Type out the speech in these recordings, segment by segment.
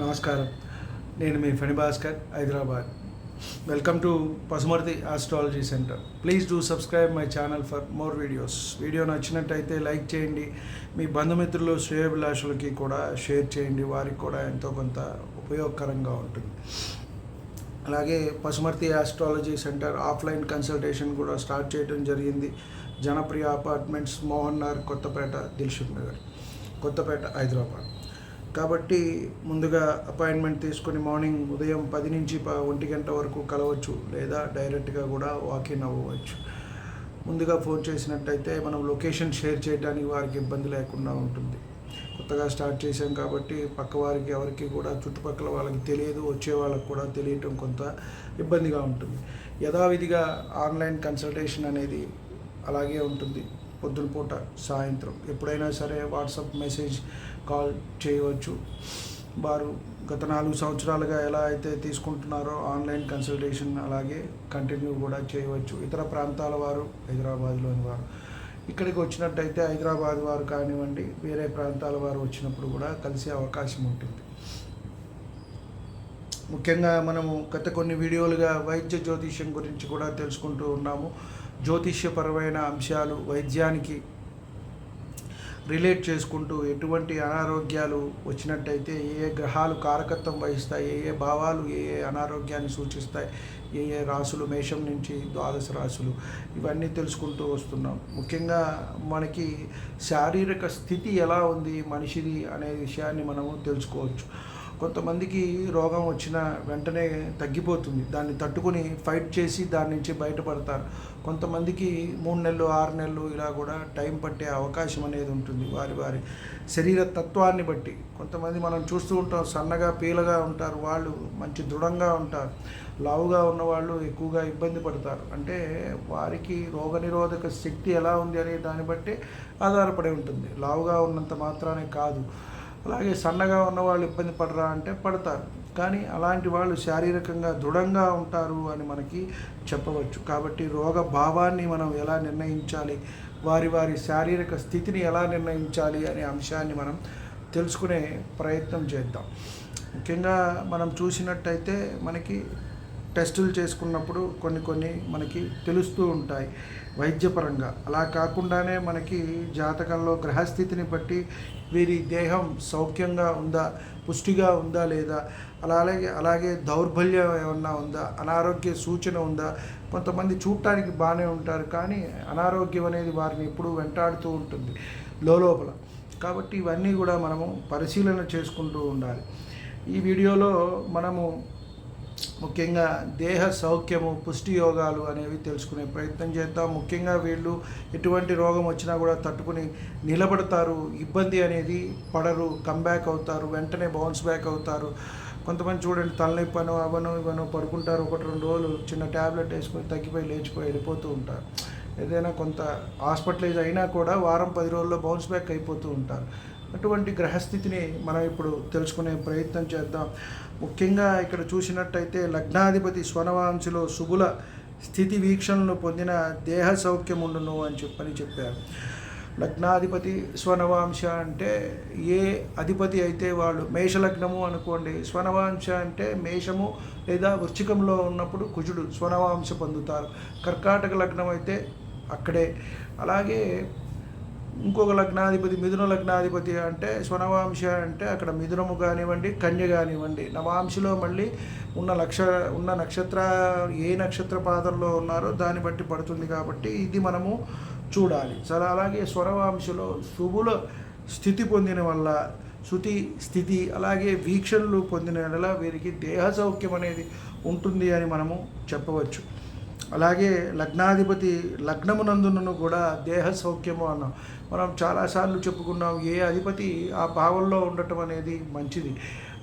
నమస్కారం. నేను మీ Phani Bhaskar Hyderabad. Welcome to Pasumarthi astrology centre please do subscribe my channel for more videos video నచ్చినట్టయితే like చేయండి. మీ బంధుమిత్రులు శ్రేయభిలాషులకి కూడా షేర్ చేయండి. వారికి కూడా ఎంతో కొంత ఉపయోగకరంగా ఉంటుంది. అలాగే Pasumarthi astrology centre offline consultation కూడా స్టార్ట్ చేయడం జరిగింది. జనప్రియ అపార్ట్మెంట్స్ మోహన్ నగర్ కొత్తపేట దిల్షుక్ నగర్ కొత్తపేట హైదరాబాద్. కాబట్టి ముందుగా అపాయింట్మెంట్ తీసుకొని మార్నింగ్ ఉదయం పది నుంచి ప- ఒంటి గంట వరకు కలవచ్చు లేదా డైరెక్ట్గా కూడా వాకిన్ అవ్వవచ్చు ముందుగా ఫోన్ చేసినట్టయితే మనం లొకేషన్ షేర్ చేయడానికి వారికి ఇబ్బంది లేకుండా ఉంటుంది. కొత్తగా స్టార్ట్ చేసాం కాబట్టి పక్క వారికి ఎవరికి కూడా చుట్టుపక్కల వాళ్ళకి తెలియదు వచ్చే వాళ్ళకి కూడా తెలియటం కొంత ఇబ్బందిగా ఉంటుంది. యథావిధిగా ఆన్లైన్ కన్సల్టేషన్ అనేది అలాగే ఉంటుంది. పొద్దున పూట సాయంత్రం. ఎప్పుడైనా సరే వాట్సాప్ మెసేజ్ కాల్ చేయవచ్చు. వారు గత నాలుగు సంవత్సరాలుగా ఎలా అయితే తీసుకుంటున్నారో ఆన్లైన్ కన్సల్టేషన్ అలాగే కంటిన్యూ కూడా చేయవచ్చు. ఇతర ప్రాంతాల వారు హైదరాబాద్లోని వారు. ఇక్కడికి వచ్చినట్టయితే హైదరాబాద్ వారు కానివ్వండి వేరే ప్రాంతాల వారు వచ్చినప్పుడు కూడా కలిసే అవకాశం ఉంటుంది. ముఖ్యంగా మనము గత కొన్ని వీడియోలుగా వైద్య జ్యోతిష్యం గురించి కూడా తెలుసుకుంటూ ఉన్నాము. జ్యోతిష్యపరమైన అంశాలు వైద్యానికి రిలేట్ చేసుకుంటూ ఎటువంటి అనారోగ్యాలు వచ్చినట్టయితే ఏ ఏ గ్రహాలు కారకత్వం వహిస్తాయి ఏ ఏ భావాలు ఏ ఏ అనారోగ్యాన్ని సూచిస్తాయి ఏ ఏ రాసులు మేషం నుంచి ద్వాదశ రాసులు ఇవన్నీ తెలుసుకుంటూ వస్తున్నాం. ముఖ్యంగా మనకి శారీరక స్థితి ఎలా ఉంది మనిషిది అనే విషయాన్ని మనము తెలుసుకోవచ్చు. కొంతమందికి రోగం వచ్చిన వెంటనే తగ్గిపోతుంది. దాన్ని తట్టుకుని ఫైట్ చేసి దాని నుంచి బయటపడతారు. కొంతమందికి మూడు నెలలు ఆరు నెలలు ఇలా కూడా టైం పట్టే అవకాశం అనేది ఉంటుంది వారి వారి శరీర తత్వాన్ని బట్టి. కొంతమంది మనం చూస్తూ ఉంటాం సన్నగా పీలగా ఉంటారు వాళ్ళు మంచి దృఢంగా ఉంటారు. లావుగా ఉన్న వాళ్ళు ఎక్కువగా ఇబ్బంది పడతారు. అంటే వారికి రోగనిరోధక శక్తి ఎలా ఉంది అనే దాన్ని బట్టి ఆధారపడి ఉంటుంది. లావుగా ఉన్నంత మాత్రానే కాదు. అలాగే సన్నగా ఉన్న వాళ్ళు ఇబ్బంది పడరా అంటే పడతారు. కానీ అలాంటి వాళ్ళు శారీరకంగా దృఢంగా ఉంటారు అని మనకి చెప్పవచ్చు. కాబట్టి రోగ భావాన్ని మనం ఎలా నిర్ణయించాలి? వారి వారి శారీరక స్థితిని ఎలా నిర్ణయించాలి అనే అంశాన్ని మనం తెలుసుకునే ప్రయత్నం చేద్దాం. ముఖ్యంగా మనం చూసినట్టయితే మనకి టెస్టులు చేసుకున్నప్పుడు కొన్ని కొన్ని మనకి తెలుస్తూ ఉంటాయి. వైద్యపరంగా. అలా కాకుండానే మనకి జాతకంలో గ్రహస్థితిని బట్టి వీరి దేహం సౌఖ్యంగా ఉందా పుష్టిగా ఉందా లేదా అలాగే అలాగే దౌర్బల్యం ఏమన్నా ఉందా అనారోగ్య సూచన ఉందా కొంతమంది చూడటానికి బాగానే ఉంటారు కానీ అనారోగ్యం అనేది వారిని ఎప్పుడూ వెంటాడుతూ ఉంటుంది లోపల కాబట్టి ఇవన్నీ కూడా మనము పరిశీలన చేసుకుంటూ ఉండాలి. ఈ వీడియోలో మనము ముఖ్యంగా దేహ సౌఖ్యము పుష్టి యోగాలు అనేవి తెలుసుకునే ప్రయత్నం చేద్దాం. ముఖ్యంగా వీళ్ళు ఎటువంటి రోగం వచ్చినా కూడా తట్టుకుని నిలబడతారు. ఇబ్బంది అనేది పడరు కంబ్యాక్ అవుతారు వెంటనే బౌన్స్ బ్యాక్ అవుతారు. కొంతమంది చూడండి తలనొప్పి అనో అవనో ఇవనో పడుకుంటారు. ఒకటి రెండు రోజులు చిన్న ట్యాబ్లెట్ వేసుకొని తగ్గిపోయి లేచిపోయి వెళ్ళిపోతూ ఉంటారు. ఏదైనా కొంత హాస్పిటలైజ్ అయినా కూడా వారం పది రోజుల్లో బౌన్స్ బ్యాక్ అయిపోతూ ఉంటారు. అటువంటి గ్రహస్థితిని మనం ఇప్పుడు తెలుసుకునే ప్రయత్నం చేద్దాం. ముఖ్యంగా ఇక్కడ చూసినట్టయితే లగ్నాధిపతి స్వనవాంశులో శుభుల స్థితి వీక్షణను పొందిన దేహ సౌఖ్యం ఉండును అని చెప్పని చెప్పారు. లగ్నాధిపతి స్వనవాంశ అంటే ఏ అధిపతి అయితే వాళ్ళు మేషలగ్నము అనుకోండి స్వనవాంశ అంటే మేషము లేదా వృచ్చికంలో ఉన్నప్పుడు కుజుడు స్వనవాంశ పొందుతారు. కర్కాటక లగ్నం అయితే అక్కడే. అలాగే ఇంకొక లగ్నాధిపతి మిథున లగ్నాధిపతి అంటే స్వనవాంశ అంటే అక్కడ మిథునము కానివ్వండి కన్య కానివ్వండి. నవాంశలో మళ్ళీ ఉన్న లక్ష ఉన్న నక్షత్ర ఏ నక్షత్ర పాదంలో ఉన్నారో దాన్ని బట్టి పడుతుంది కాబట్టి ఇది మనము చూడాలి. సరే అలాగే స్వరవాంశలో శుభుల స్థితి పొందిన వల్ల శృతి స్థితి అలాగే వీక్షణలు పొందిన వల్ల వీరికి దేహ సౌఖ్యం అనేది ఉంటుంది అని మనము చెప్పవచ్చు. అలాగే లగ్నాధిపతి లగ్నమునందునను కూడా దేహ సౌఖ్యము అన్నాం. మనం చాలాసార్లు చెప్పుకున్నాం ఏ అధిపతి ఆ భావంలో ఉండటం అనేది మంచిది.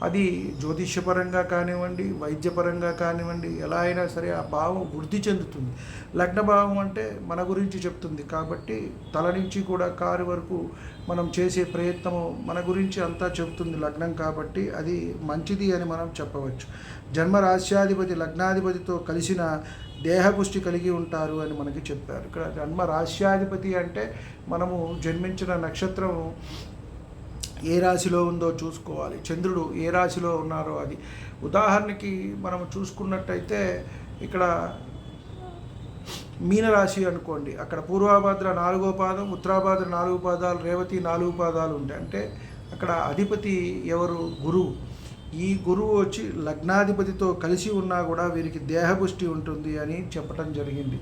అది జ్యోతిష్యపరంగా కానివ్వండి వైద్యపరంగా కానివ్వండి ఎలా అయినా సరే ఆ భావం వృద్ధి చెందుతుంది. లగ్న భావం అంటే మన గురించి చెప్తుంది కాబట్టి తల నుంచి కూడా కారు వరకు మనం చేసే ప్రయత్నము మన గురించి అంతా చెప్తుంది లగ్నం కాబట్టి అది మంచిది అని మనం చెప్పవచ్చు. జన్మ రాశ్యాధిపతి లగ్నాధిపతితో కలిసిన దేహపుష్టి కలిగి ఉంటారు అని మనకి చెప్పారు. ఇక్కడ జన్మ రాశ్యాధిపతి అంటే మనము జన్మించిన నక్షత్రం ఏ రాశిలో ఉందో చూసుకోవాలి. చంద్రుడు ఏ రాశిలో ఉన్నారో అది. ఉదాహరణకి మనం చూసుకున్నట్టయితే ఇక్కడ మీనరాశి అనుకోండి. అక్కడ పూర్వాభాద్ర నాలుగో పాదం ఉత్తరాభాద్ర నాలుగు పాదాలు రేవతి నాలుగు పాదాలు ఉంటాయి. అంటే అక్కడ అధిపతి ఎవరు? గురువు. ఈ గురువు వచ్చి లగ్నాధిపతితో కలిసి ఉన్నా కూడా వీరికి దేహపుష్టి ఉంటుంది అని చెప్పటం జరిగింది.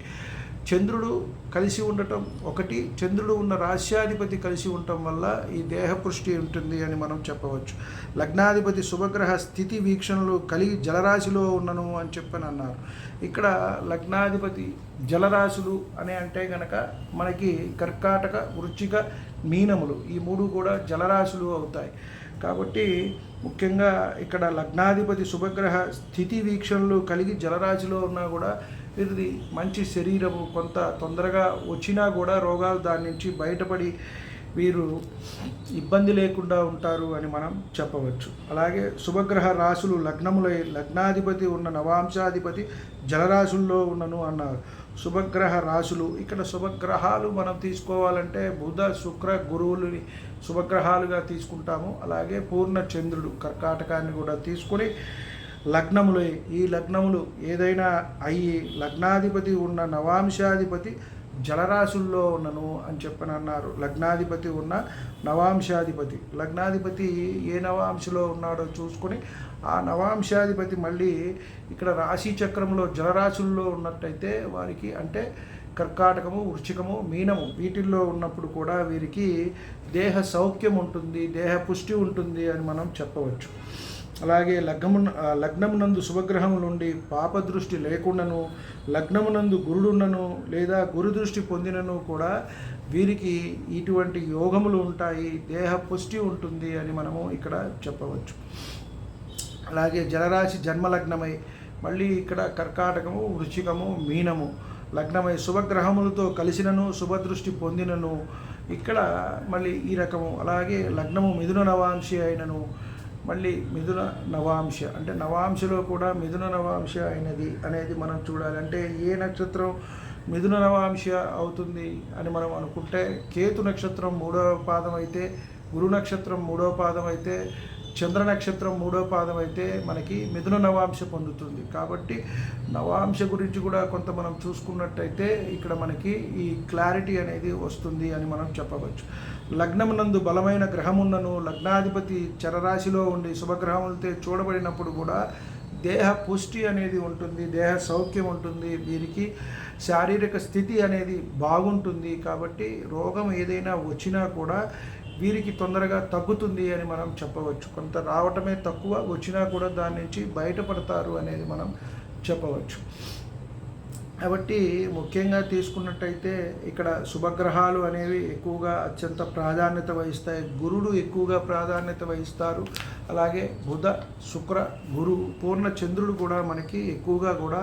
చంద్రుడు కలిసి ఉండటం ఒకటి చంద్రుడు ఉన్న రాశ్యాధిపతి కలిసి ఉండటం వల్ల ఈ దేహపృష్టి ఉంటుంది అని మనం చెప్పవచ్చు. లగ్నాధిపతి శుభగ్రహ స్థితి వీక్షణలు కలిగి జలరాశిలో ఉన్నను అని చెప్పని అన్నారు. ఇక్కడ లగ్నాధిపతి జలరాశులు అని అంటే గనక మనకి కర్కాటక వృచ్చిక మీనములు ఈ మూడు కూడా జలరాశులు అవుతాయి. కాబట్టి ముఖ్యంగా ఇక్కడ లగ్నాధిపతి శుభగ్రహ స్థితి వీక్షణలు కలిగి జలరాశిలో ఉన్నా కూడా ఇది మంచి శరీరము కొంత తొందరగా వచ్చినా కూడా రోగాలు దాని నుంచి బయటపడి వీరు ఇబ్బంది లేకుండా ఉంటారు అని మనం చెప్పవచ్చు. అలాగే శుభగ్రహ రాశులు లగ్నములై లగ్నాధిపతి ఉన్న నవాంశాధిపతి జలరాశుల్లో ఉన్నను అన్నారు. శుభగ్రహ రాశులు ఇక్కడ శుభగ్రహాలు మనం తీసుకోవాలంటే బుధ శుక్ర గురువులని శుభగ్రహాలుగా తీసుకుంటాము. అలాగే పూర్ణ చంద్రుడు కర్కాటకాన్ని కూడా తీసుకొని లగ్నములు. ఈ లగ్నములు ఏదైనా అయ్యి లగ్నాధిపతి ఉన్న నవాంశాధిపతి జలరాశుల్లో ఉన్నను అని చెప్పని అన్నారు లగ్నాధిపతి ఉన్న నవాంశాధిపతి. లగ్నాధిపతి ఏ నవాంశలో ఉన్నాడో చూసుకొని ఆ నవాంశాధిపతి మళ్ళీ ఇక్కడ రాశి చక్రంలో జలరాశుల్లో ఉన్నట్టయితే వారికి అంటే కర్కాటకము వృచ్చికము మీనము వీటిల్లో ఉన్నప్పుడు కూడా వీరికి దేహ సౌఖ్యం ఉంటుంది దేహ పుష్టి ఉంటుంది అని మనం చెప్పవచ్చు. అలాగే లగ్నము లగ్నమునందు శుభగ్రహము నుండి పాప దృష్టి లేకుండాను లగ్నమునందు గురుడున్నను లేదా గురు దృష్టి పొందినను కూడా వీరికి ఇటువంటి యోగములు ఉంటాయి దేహ పుష్టి ఉంటుంది అని మనము ఇక్కడ చెప్పవచ్చు. అలాగే జలరాశి జన్మలగ్నమై మళ్ళీ ఇక్కడ కర్కాటకము వృచ్చికము మీనము లగ్నమై శుభగ్రహములతో కలిసినను శుభదృష్టి పొందినను ఇక్కడ మళ్ళీ ఈ రకము అలాగే లగ్నము మిథున నవాంశి అయినను మళ్ళీ మిథున నవాంశ. అంటే నవాంశలో కూడా మిథున నవాంశ అయినది అనేది మనం చూడాలి. అంటే ఏ నక్షత్రం మిథున నవాంశ అవుతుంది అని మనం అనుకుంటే కేతు నక్షత్రం మూడవ పాదం అయితే గురు నక్షత్రం మూడవ పాదం అయితే చంద్ర నక్షత్రం మూడో పాదం అయితే మనకి మిథున నవాంశ పొందుతుంది. కాబట్టి నవాంశ గురించి కూడా కొంత మనం చూసుకున్నట్టయితే ఇక్కడ మనకి ఈ క్లారిటీ అనేది వస్తుంది అని మనం చెప్పవచ్చు. లగ్నమునందు బలమైన గ్రహమున్నను లగ్నాధిపతి చరరాశిలో ఉండి శుభగ్రహములతో చూడబడినప్పుడు కూడా దేహ పుష్టి అనేది ఉంటుంది దేహ సౌఖ్యం ఉంటుంది దీనికి శారీరక స్థితి అనేది బాగుంటుంది. కాబట్టి రోగం ఏదైనా వచ్చినా కూడా వీరికి తొందరగా తగ్గుతుంది అని మనం చెప్పవచ్చు. కొంత రావటమే తక్కువ వచ్చినా కూడా దాని నుంచి బయటపడతారు అనేది మనం చెప్పవచ్చు. కాబట్టి ముఖ్యంగా తీసుకున్నట్టయితే ఇక్కడ శుభగ్రహాలు అనేవి ఎక్కువగా అత్యంత ప్రాధాన్యత వహిస్తాయి. గురుడు ఎక్కువగా ప్రాధాన్యత వహిస్తారు. అలాగే బుధ శుక్ర గురు పూర్ణ చంద్రుడు కూడా మనకి ఎక్కువగా కూడా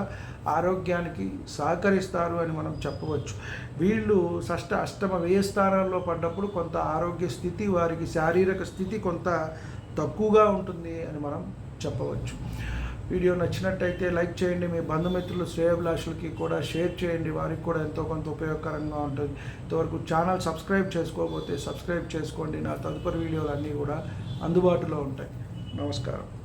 ఆరోగ్యానికి సహకరిస్తారు అని మనం చెప్పవచ్చు. వీళ్ళు షష్ట అష్టమ వ్యయ స్థానాల్లో పడ్డప్పుడు కొంత ఆరోగ్య స్థితి వారికి శారీరక స్థితి కొంత తక్కువగా ఉంటుంది అని మనం చెప్పవచ్చు. వీడియో నచ్చినట్టయితే లైక్ చేయండి. మీ బంధుమిత్రులు శ్రేయభిలాషులకి కూడా షేర్ చేయండి. వారికి కూడా ఎంతో కొంత ఉపయోగకరంగా ఉంటుంది. ఇంతవరకు ఛానల్ సబ్స్క్రైబ్ చేసుకోకపోతే సబ్స్క్రైబ్ చేసుకోండి. నా తదుపరి వీడియోలు అన్నీ కూడా అందుబాటులో ఉంటాయి. నమస్కారం.